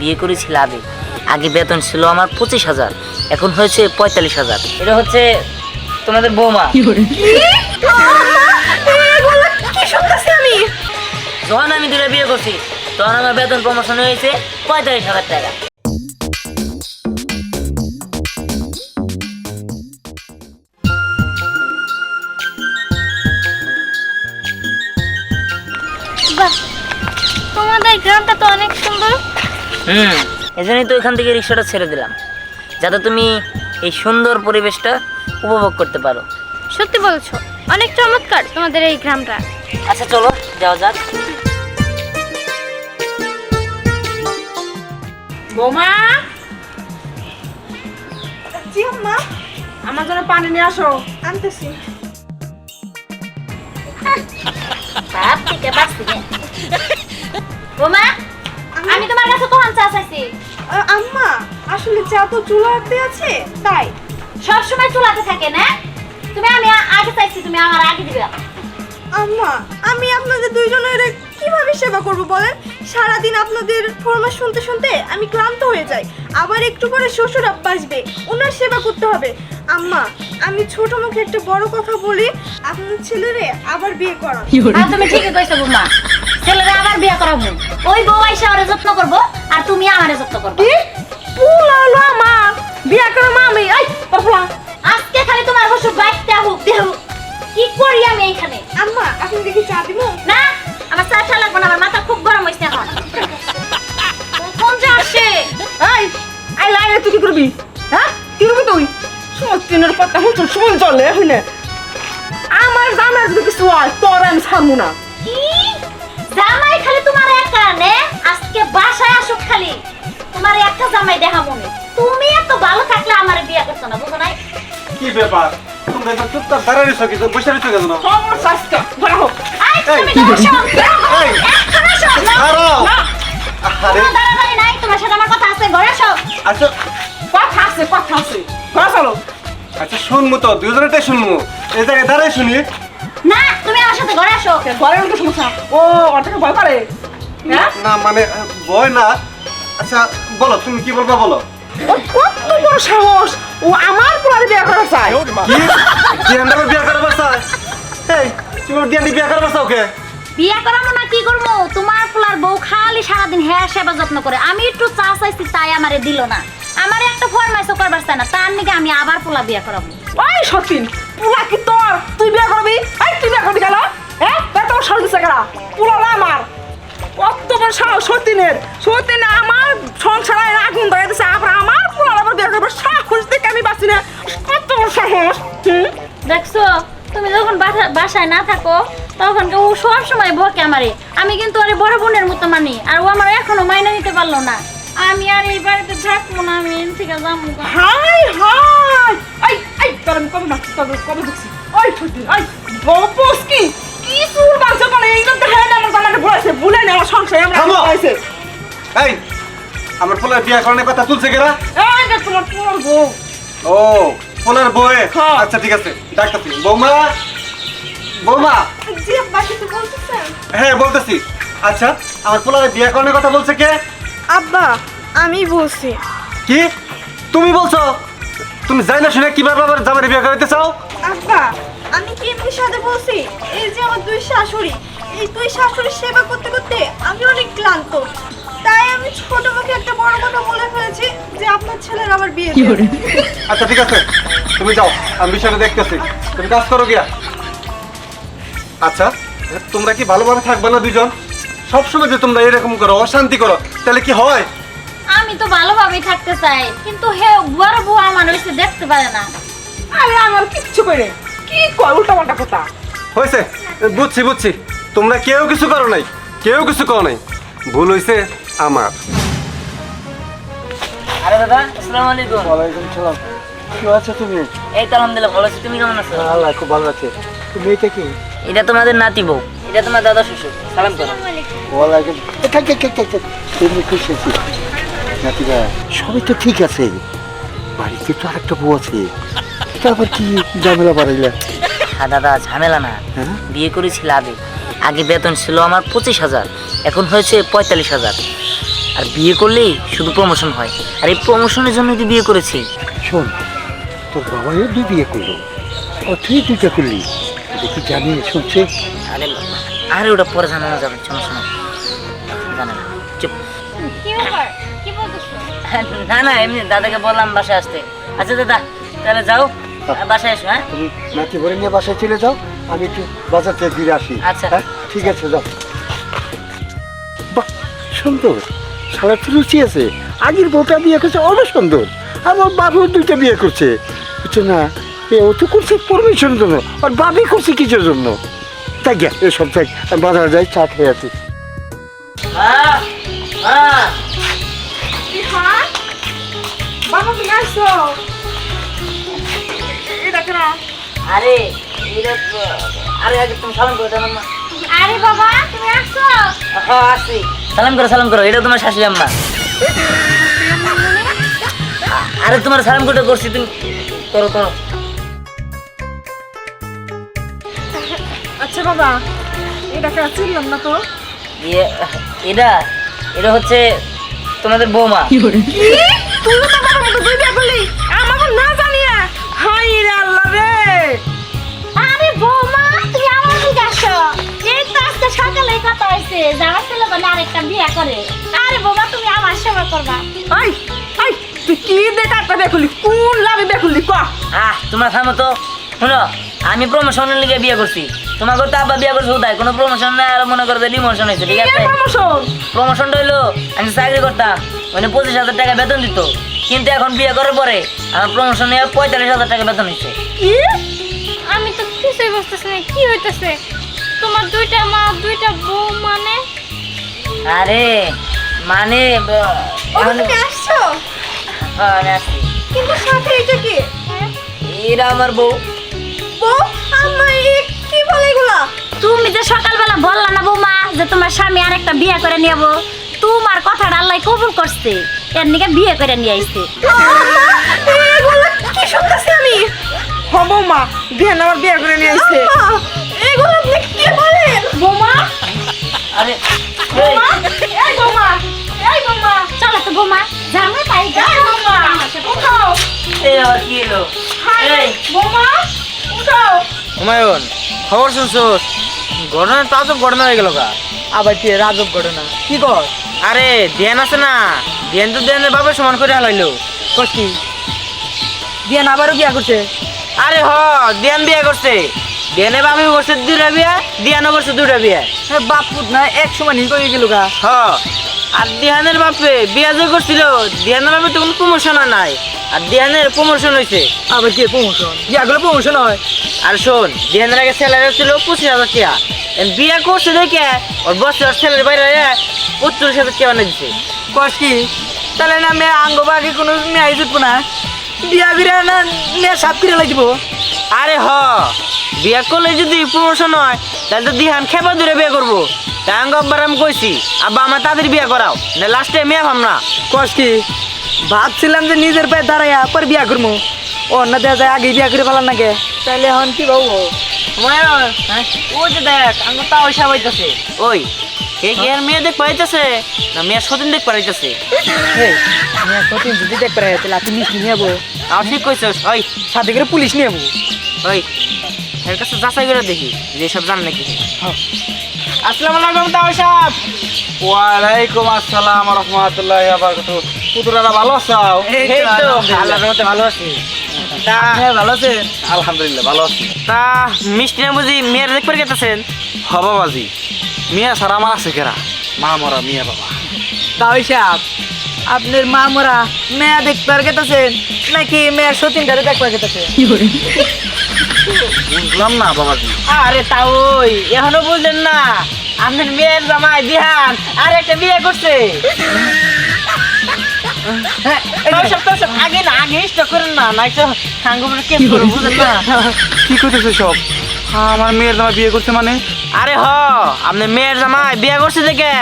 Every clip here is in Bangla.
বিয়ে করেছি লাভে। আগে বেতন ছিল আমার পঁচিশ হাজার এখন হয়েছে পঁয়তাল্লিশ হাজার। এটা হচ্ছে তোমাদের বৌমা। কি শুনতেছি আমি? যখন আমি দূরে বিয়ে করছি তখন আমার বেতন প্রমোশন হয়েছে পঁয়তাল্লিশ হাজার টাকা। বাহ তোমাদের গ্রামটা তো অনেক সুন্দর। হুম। এজন্যই তো এখান থেকে রিক্সাটা ছেড়ে দিলাম যাতে তুমি এই সুন্দর পরিবেশটা উপভোগ করতে পারো। সত্যি বলছো অনেক চমৎকার তোমাদের এই গ্রামটা। আচ্ছা চলো যাওয়া যাক। বৌমা! জি আমার জন্য পানি নিয়ে আসো। আনতেছি। বাপ থেকে বাস থেকে বোমা আমি তোমার কাছে কখন চা চাইছি? আম্মা আসলে চা তো চুলাতে আছে তাই। সব সময় চুলাতে থাকে না? তুমি আমি আগে চাইছি তুমি আমার আগে দিবে। আম্মা আমি আপনাদের দুইজনের কীভাবে সেবা করব বলেন? সারাদিন আপনাদের ফরমাস শুনতে শুনতে আমি ক্লান্ত হয়ে যাই। আবার একটু পরে শ্বশুর আব্বা আসবে ওনার সেবা করতে হবে। আম্মা আমি ছোট মুখে একটা বড় কথা বলি আপনার ছেলেরে আবার বিয়ে করান। তুমি ঠিকই কইছো বোমা ছেলেরা আবার বিয়ে করাবো? ওই বউ আইসা আমারে যত্ন করব আর তুমি আমারে যত্ন করব। কি? পুলালো আমার বিয়ে করা মামি এই পরফলা আজকে খালি তোমার হসু বাইকটা হোক দেহ কি করি আমি এখানে আম্মা আপনি দেখি চা দিব। না আমার চা চা লাগবে না আমার মাথা খুব গরম হয়েছে এখন। কোন যে আসে এই আই লাইনে তুই কি করবি? হ্যাঁ? কি করবি তুই? সত্যিনের কথা হচ্ছে শুন চলে এখানে আমার জানা যদি কিছু হয় তোর আমি ছাড়বো না। কি? জামাই খালি তোমার একা নে? আজকে বাসায় আসুক খালি। তোমার একটা জামাই দেখা মনে। তুমি এত ভালো থাকলে আমার বিয়ে করতো না বুঝো নাই? কি ব্যাপার? তোমরা এত চুপচাপ দাঁড়িয়ে রয়েছো কিন্তু বসে রয়েছো কেন? খবর স্বাস্থ্য বড় আই তুমি এই, ঘরে এখন আসো দাঁড়াও। আরে কোনো নাই তোমার সাথে আমার কথা আছে ঘরে আসো। আচ্ছা। কথা আছে কথা আছে। ঘরে চলো। আচ্ছা শুনব তো দুজনেরটাই শুনব। এই জায়গায় দাঁড়াই শুনি। না ঘরে আসো। উল্টো সমস্যা ও ভয় করে হ্যাঁ? না মানে ভয় না। আচ্ছা বলো তুমি কি বলবা বলো? ওর কত বড় সাহস। ও আমার পোলারে বিয়ে করা চায় কি? দিয়ানটা বিয়ে করবার চাই এই তুমি দিয়ানটি বিয়ে করবার চাও কে বিয়ে করাবো না কি করব? তোমার পোলার বউ খালি সারাদিন হ্যাঁ সেবা যত্ন করে। আমি একটু চা চাইছি তাই আমারে দিল না। আমারে একটা ফরমাইশ করবার চায় না। তার নিকে আমি আবার পোলা বিয়ে করাবো। ওই সতীন পুলা কি তোর? তুই বিয়ে করবি? এই তুই বিয়ে করবি গেল হ্যাঁ সাহস আমার। কত বড় সাহস সতীনের। সতীন আমার সংসারে আগুন ধরে দিছে আবার আমার করবে সাহস দেখে আমি বাঁচি না। কত বড় সাহস হুম? দেখছ তুমি যখন বাসা- বাসায় না থাকো তখন ও সব সময় বকে আমারে। আমি কিন্তু আরে বড় বোনের মতো মানি আর ও আমার এখনও মাইনে নিতে পারল না। আমি আর এই বাড়িতে থাকব না আমি এখান থেকে যাব হাই হাই! এই তোর আমি কবে কবে কবে দেখছি? ওই সতীন ওই বপস কি? কি সুর বাঁচো এই জন্য হ্যাঁ আমার জামাকে বলেছে ভুলে না আমার সংসারে আমরা থামো। হয়েছে এই আমার পোলার বিয়ে করানোর কথা তুলছে কেরা? এই যে তোমার তোমার বউ। ও পোলার বয়ে হ্যাঁ। আচ্ছা ঠিক আছে ডাক্তার বৌমা? বৌমা? জি আব্বা কিছু বলতেছেন? হ্যাঁ বলতেছি। আচ্ছা আমার পোলার বিয়ে করানোর কথা বলছে কে? আব্বা আমি বলছি। কি? তুমি বলছো? তুমি যাই না শুনে কীভাবে আবার জামাই বিয়ে করতে চাও? আব্বা আমি কি এমনি সাথে বলছি? এই যে আমার দুই শাশুড়ি এই দুই শাশুড়ির সেবা করতে করতে আমি অনেক ক্লান্ত। তাই আমি ছোট মুখে একটা বড় কথা বলে ফেলেছি যে আপনার ছেলের আবার বিয়ে আচ্ছা ঠিক আছে। তুমি যাও আমি বিষয়টা দেখতেছি। তুমি কাজ করো গিয়া। আচ্ছা তোমরা কি ভালোভাবে থাকবে না দুজন সবসময় যে তোমরা এরকম করো অশান্তি করো তাহলে কি হয়? আমি তো ভালোভাবেই থাকতে চাই কিন্তু হে বড় বউ আমার হয়েছে দেখতে পারে না। আরে আমার কিচ্ছু করে কি কয় উল্টা পাল্টা কথা? হয়েছে বুঝছি বুঝছি। তোমরা কেউ কিছু করো নাই কেউ কিছু করো নাই। ভুল হয়েছে আমার। আরে দাদা আসসালামু আলাইকুম। ওয়ালাইকুম সালাম। কি আছো তুমি? এই তো আলহামদুলিল্লাহ ভালো আছি। তুমি কেমন আছো? আল্লাহ খুব ভালো আছে। তুমি এটা কি? এটা তোমাদের নাতি বউ। এটা তোমার দাদা শ্বশুর। সালাম করো। ওয়ালাইকুম। তুমি খুশি আছি নাতিরা সবই তো ঠিক আছে। বাড়িতে তো আরেকটা বউ আছে। তারপর কি ঝামেলা বাড়াইলা? হ্যাঁ দাদা ঝামেলা না। হ্যাঁ? বিয়ে করেছি আগে। আগে বেতন ছিল আমার পঁচিশ হাজার এখন হয়েছে পঁয়তাল্লিশ হাজার। আর বিয়ে করলেই শুধু প্রমোশন হয়। আর এই প্রমোশনের জন্য তুই বিয়ে করেছি। শোন তোর বাবাও দুই বিয়ে করল। ও তুই দুইটা করলি। কি জানি শুনছে? আরে আরে ওটা পরে জানানো যাবে সমস্যা নাই জানা চুপ। কি ব্যাপার? কি বলতেছো? না না এমনি দাদাকে বললাম বাসায় আসতে। আচ্ছা দাদা তাহলে যাও। বাসায় এসো হ্যাঁ। তুমি নাতি ভরে নিয়ে বাসায় চলে যাও আমি একটু বাজার থেকে ঘুরে আসি। আচ্ছা। হ্যাঁ ঠিক আছে যাও। বাহ সুন্দর। সারা রুচি আছে। আগের বউটা বিয়ে করছে অনেক সুন্দর। আমার বাবু দুইটা বিয়ে করছে। বুঝছ না? এ ও তো করছে পরমিশনের জন্য আর বাবি করছে কিছুর জন্য? তাই গিয়া এসব থাক বাজার যাই চা খেয়ে আসি। হ্যাঁ হ্যাঁ হ্যাঁ বাবা তুমি আসছো কেন আরে আরে আগে তুমি সালাম করো না আরে বাবা তুমি আসছো? হ্যাঁ আসছি। সালাম করো সালাম করো এটা তোমার শাশুড়ি আম্মা। আরে তোমার সালাম করতে করছি তুমি করো করো। আচ্ছা বাবা এটা চিনলাম না তো? ইয়ে এটা এটা হচ্ছে তোমাদের বৌমা। কি? আমার ছেলে বলে আরেকটা বিয়ে করে। আরে বৌমা তুমি আমার সেবা করবা। আই আই তুই কি দেখা একটা কোন লাভে বিয়ে ক? আহ তোমরা থামো তো শুনো আমি প্রমোশনের লিগে বিয়ে করছি। তোমাকে তো আব্বা বিয়ে করছ তাই কোনো প্রমোশন নাই আর মনে করো যে ডিমোশন হয়েছে ঠিক আছে? প্রমোশন প্রমোশনটা হইল আমি চাকরি করতাম মানে পঁচিশ হাজার টাকা বেতন দিত। কিন্তু এখন বিয়ে করার পরে আমার প্রমোশন নিয়ে পঁয়তাল্লিশ হাজার টাকা বেতন হচ্ছে কি? আমি তো কিছুই বুঝতেছি না কি হইতেছে? তোমার দুইটা মা দুইটা বউ মানে? আরে মানে ও তুমি আসছো? হ্যাঁ। কিন্তু সাথে এটা কি? এরা আমার বউ। বউ? আমার এ কি বলে এগুলা? তুমি যে সকালবেলা বললা না বৌমা যে তোমার স্বামী আরেকটা বিয়ে করে নিয়ে যাব তোমার কথাটা আল্লাহ কবুল করছে। এর নিকে বিয়ে করে নিয়ে আইছে। এগুলা কি শুনতেছি আমি? হব মা বিয়ে আমার বিয়ে করে নিয়ে আসছে এগুলো আপনি কি বলেন বৌমা? আরে বৌমা? এই। বৌমা এই বৌমা। চলো তো বৌমা। জানো তাই এই বৌমা। উঠাও এই আবার কি এলো? এই। বৌমা উঠাও হুমায়ুন খবর শুনছোস? ঘটনা তো আজব ঘটনা হয়ে গেল গা। আবার কি রাজব ঘটনা? কি কর? আরে ধ্যান আছে না। ধ্যান তো ধ্যানের বাবার সমান করে হালাইলো। কস কি? দিয়ান আবারও বিয়া করছে? আরে হ ধ্যান বিয়ে করছে। ধ্যানে বাবি করছে দুটা বিয়া দিয়ানও করছে দুটা বিয়া। হ্যাঁ বাপ পুত না এক সময় নিয়ে করে গেল গা। হ। আর দিহানের বাপে বিয়া যে করছিল দিহানের বাপে তো কোনো প্রমোশন নাই। আর দিহানের প্রমোশন হয়েছে আবার কি প্রমোশন বিয়াগুলো প্রমোশন হয়। আর শোন দিহানের আগে স্যালারি ছিল পঁচিশ হাজার টাকা। বিয়া করছে দেখে ওর বসে ওর স্যালারি বাইরে পঁচিশ হাজার টাকা বানিয়ে দিছে? কস কি? তাহলে না মেয়ে আঙ্গ বাকি কোনো মেয়ে জুটবো না। বিয়া বিরা না মেয়ে সাত করে লাগিব। আরে হ বিয়া করলে যদি প্রমোশন হয় তাহলে তো দিহান খেপা দূরে বিয়ে করব। তাই আব্বার আমি কইছি আব্বা আমার তাদের বিয়ে করাও না লাস্টে মেয়ে ভাব না। কস কি? ভাবছিলাম যে নিজের পায়ে দাঁড়াইয়া পর বিয়া করব অন্য দেওয়া যায় আগে বিয়া করে ফেলার নাকি তাহলে এখন কি বাবু হুমায়ুন, ওই যে দেখ তাও ওই কে কি আর মেয়ে দেখ পাইতেছে না মেয়ে সতীন দেখ পাইতেছে মেয়ে সতীন যদি আপনি নিয়ে যাব? তাও ঠিক কইছিস ওই। সাথে করে পুলিশ নিয়ে যাব। ওই এর কাছে যাচাই করে দেখি যে সব জান নাকি হ্যাঁ। আসসালামু আলাইকুম তাও সাহেব। ওয়ালাইকুম আসসালাম রহমতুল্লাহ বারকাতুহু। পুতুরারা ভালো আছো? এই তো আল্লাহর রহমতে ভালো আছি। তা হ্যাঁ ভালো আছে। আলহামদুলিল্লাহ ভালো আছি। তা মিষ্টি না বুঝি মেয়ের দেখতে গেতেছেন হবা বাজি। মিয়া সারা আমার আছে কেরা? মা মরা মিয়া বাবা। সাহেব আপনার মা মোরা মেয়া দেখবার গেতেছেন নাকি মেয়ের সতীনটারে দেখবার গেতেছে বুঝলাম না বাবাজি। আরে তা ওই এখনও বুঝলেন না? আপনার মেয়ের জামাই দিহান আর একটা বিয়ে করছে। হ্যাঁ, তাও তাও আগে না আগে স্টক করেন না নাই তো সাঙ্গপুরে কেস করব বুঝলেন না? কি করতেছে সব? আমার মেয়ের জামাই বিয়ে করছে মানে? আরে হ আপনার মেয়ের জামাই বিয়ে করছে দেখে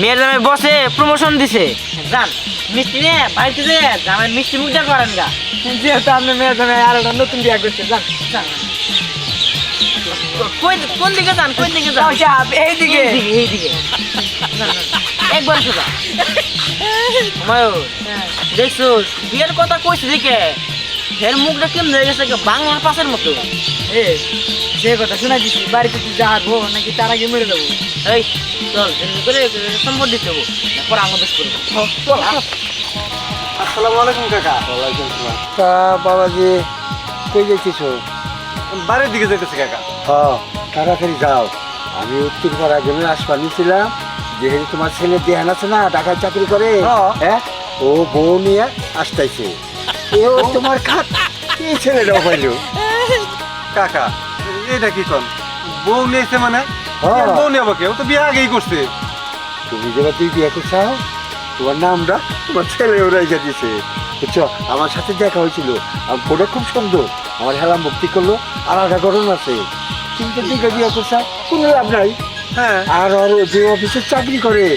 মেয়ের জামাই বসে প্রমোশন দিছে। জান মিষ্টি নে বাড়িতে যে জামাই মিষ্টি মুখটা করেন গা। যেহেতু আপনার মেয়ের জন্য আর একটা নতুন বিয়া করছে জান জান। কোন দিকে যান কোন দিকে যান? এইদিকে। এইদিকে এইদিকে। যান, যান। একবার সোজা হুমায়ুন দেখছ বিয়ের কথা কইছি দেখে ফের মুখটা কেমন হয়ে গেছে বাংলা পাশের মতো। এ যে কথা শোনা দিছি বাড়িতে তুই যা যাব নাকি তার আগে মেরে দেবো এই চল এমনি করে সম্পদ দিতে হব। পর আমাদের করব। আসসালামু আলাইকুম কাকা। তা বাবাজি কই যাইতেছ? বাড়ির দিকে যাইতেছি কাকা। হ তাড়াতাড়ি যাও। আমি উত্তর পাড়া গ্রামে আসবার নিয়েছিলাম যেহেতু তোমার ছেলে দেহান আছে না ঢাকায় চাকরি করে হ্যাঁ। হ্যাঁ? ও বউ নিয়ে আসতেছে এও তোমার খাত। এই ছেলেটাও পাইলো। কাকা এটা কি কন? বউ নিয়েছে মানে? হ্যাঁ। বউ নেব কেউ তো বিয়ে আগেই করছে। তুমি যেটা তুই বিয়ে করছাও তোমার নামটা তোমার ছেলে ওরাই দিছে বুঝছ? আমার সাথে দেখা হয়েছিল। আমার বোর্ডে খুব সুন্দর। আমার হেলাম ভক্তি করল। আর আলাদা গরম আছে। কিন্তু দিকে বিয়ে করছা কোনো লাভ নাই। হ্যাঁ। আর ওর যে অফিসে চাকরি করে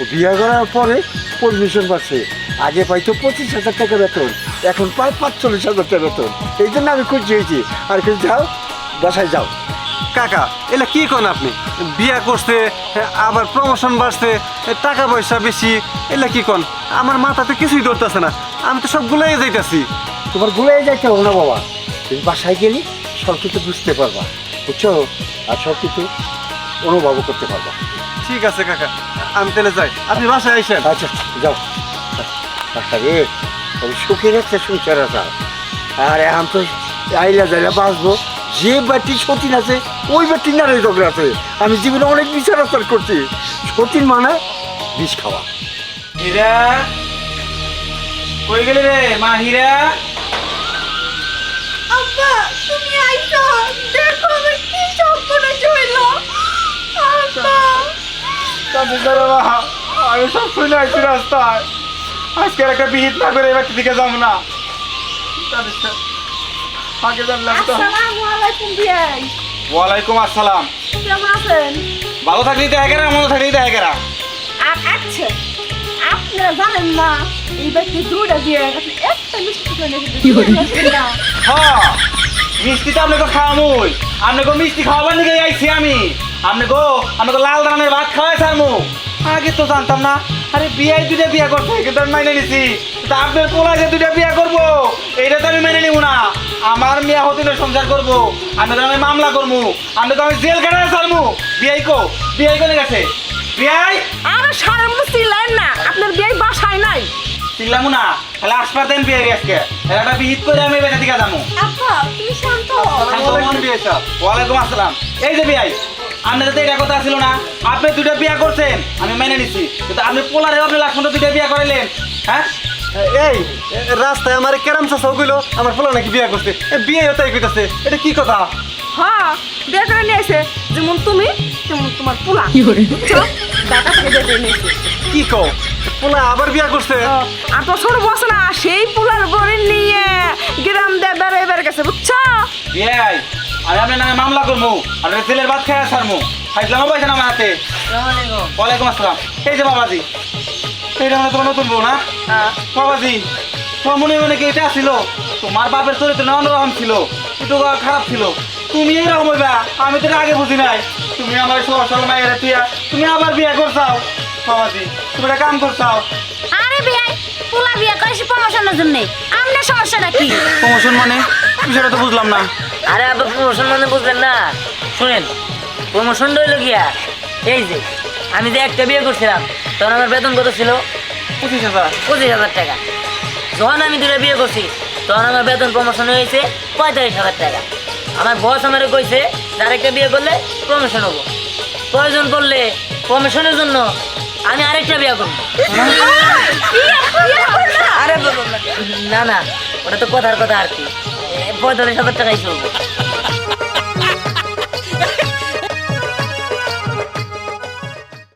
ও বিয়ে করার পরে পারমিশন পাচ্ছে। আগে পাইতো পঁচিশ হাজার টাকা বেতন। এখন পায় পাঁচচল্লিশ হাজার টাকা বেতন। এই জন্য আমি খুঁজছি হয়েছি আর কিছু যাও। বাসায় যাও। কাকা এলা কি কোন আপনি? বিয়া করছে আবার প্রমোশন বাড়ছে টাকা পয়সা বেশি এলা কি কোন? আমার মাথাতে কিছুই ধরতেছে না আমি তো সব গুলাই যাইতাছি। তোমার গুলাই যাইতে হবে না বাবা। তুমি বাসায় গেলে সব কিছু বুঝতে পারবা বুঝছ? আর সব কিছু অনুভব করতে পারবা। ঠিক আছে কাকা আমি তাহলে যাই। আপনি বাসায় আইসেন। আচ্ছা যাও। আচ্ছা রে একটা সংসার আছে আর এখন তো আইলা যাইলা বাঁচবো। যে বাটি সতীন আছে ওই বাটি নারে ঝগড়া আছে। আমি জীবনে অনেক বিচার আচার করছি। সতীন মানে বিষ খাওয়া। হীরা কই গেলি রে? মা হীরা? আব্বা তুমি আইছো দেখো আমার কি সর্বনাশ হইল আব্বা। আমি সব শুনে আসছি রাস্তায়। আজকে একটা বিহিত না করে এবার দিকে যাব না। আগে জানলাম তো। আসসালামু আলাইকুম ওয়ালাইকুম আসসালাম। কেমন আছেন? ভালো থাকলেই দেখা গেরা মন্দ থাকলেই দেখা গেরা আর আচ্ছা জানেন না এই ব্যক্তি দুটা দিয়ে একটা মিষ্টি করে হ্যাঁ মিষ্টি তো আপনাকে খাওয়ামুই। আপনাকে মিষ্টি খাওয়াবার নিকে আইছি আমি। আপনাকে আপনাকে লাল ধানের ভাত খাওয়াই সারমু আগে তো জানতাম না আরে বিয়ে দুটা বিয়ে করতে কিন্তু আমি মেনে নিছি। তা আপনার পোলা যে দুটা বিয়ে করব এইটা তো আমি মেনে নিব না। আমার মেয়ে হতে সংসার করব আপনাকে আমি মামলা করব আপনাকে আমি জেল কাটা সারমু বিয়াই কো বিয়াই কোনে গেছে? বিয়াই? আরে সারা মুসিলেন না আপনার বিয়ে বাসায় নাই। চিনলাম না তাহলে আসবার দেন বিয়ে আজকে। একটা বিহিত করে আমি বেঁচে দিকে যাব আব্বা তুমি শান্ত। ওয়ালাইকুম আসসালাম। এই যে বিয়াই আপনার তো এটা কথা ছিল না। আপনি দুটা বিয়া করছেন আমি মেনে নিছি। কিন্তু আপনি পোলারে আপনি পর্যন্ত দুটা বিয়া করাইলেন হ্যাঁ? এই রাস্তায় আমার কেরাম চাষাও কইলো আমার পোলা নাকি বিয়ে করছে। বিয়ে হতে কইতাছে। এটা কি কথা? হ্যাঁ বিয়ে করে নিয়ে এসে যেমন তুমি তেমন তোমার পোলা। করে নিয়েছে। কি কও? পোলা আবার বিয়ে করছে? আর তো ছোট বসে না সেই পোলার বরে নিয়ে গ্রাম দিয়ে বেড়ে বেড়ে গেছে বুঝছ? বিয়াই আমি আপনার নামে মামলা করব আর ছেলের ভাত খাই সারমু খাইছিলাম পয়সা না আমার হাতে। ওয়ালাইকুম আসসালাম। এই যে বাবাজি। এইটা মানে তোমার নতুন বউ না? বাবাজি তোমার মনে মনে কি এটা ছিল? তোমার বাপের চরিত্র না অন্যরকম ছিল? একটু খারাপ ছিল। তুমি এইরকম হইবা আমি তো আগে বুঝি নাই। তুমি আমার সব সব মায়ের তুইয়া তুমি আবার বিয়ে করছাও। বাবাজি তুমি একটা কাম করছাও। আরে বিয়াই পোলা বিয়া করেছি প্রমোশনের জন্য। আপনার সমস্যাটা কি? প্রমোশন মানে? বিষয়টা তো বুঝলাম না। আরে আবার প্রমোশন মানে বুঝলেন না? শুনেন প্রমোশনটা হইল গিয়া এই যে আমি যে একটা বিয়ে করছিলাম তখন আমার বেতন কত ছিল? পঁচিশ হাজার। পঁচিশ হাজার টাকা। যখন আমি দুটো বিয়ে করছি তখন আমার বেতন প্রমোশন হয়েছে পঁয়তাল্লিশ হাজার টাকা। আমার বস আমার কইছে আরেকটা বিয়ে করলে প্রমোশন হব। প্রয়োজন পড়লে প্রমোশনের জন্য আমি আরেকটা বিয়ে করব? আরে না না ওটা তো কথার কথা আর কি। পঁয়তাল্লিশ হাজার টাকাই চলবো।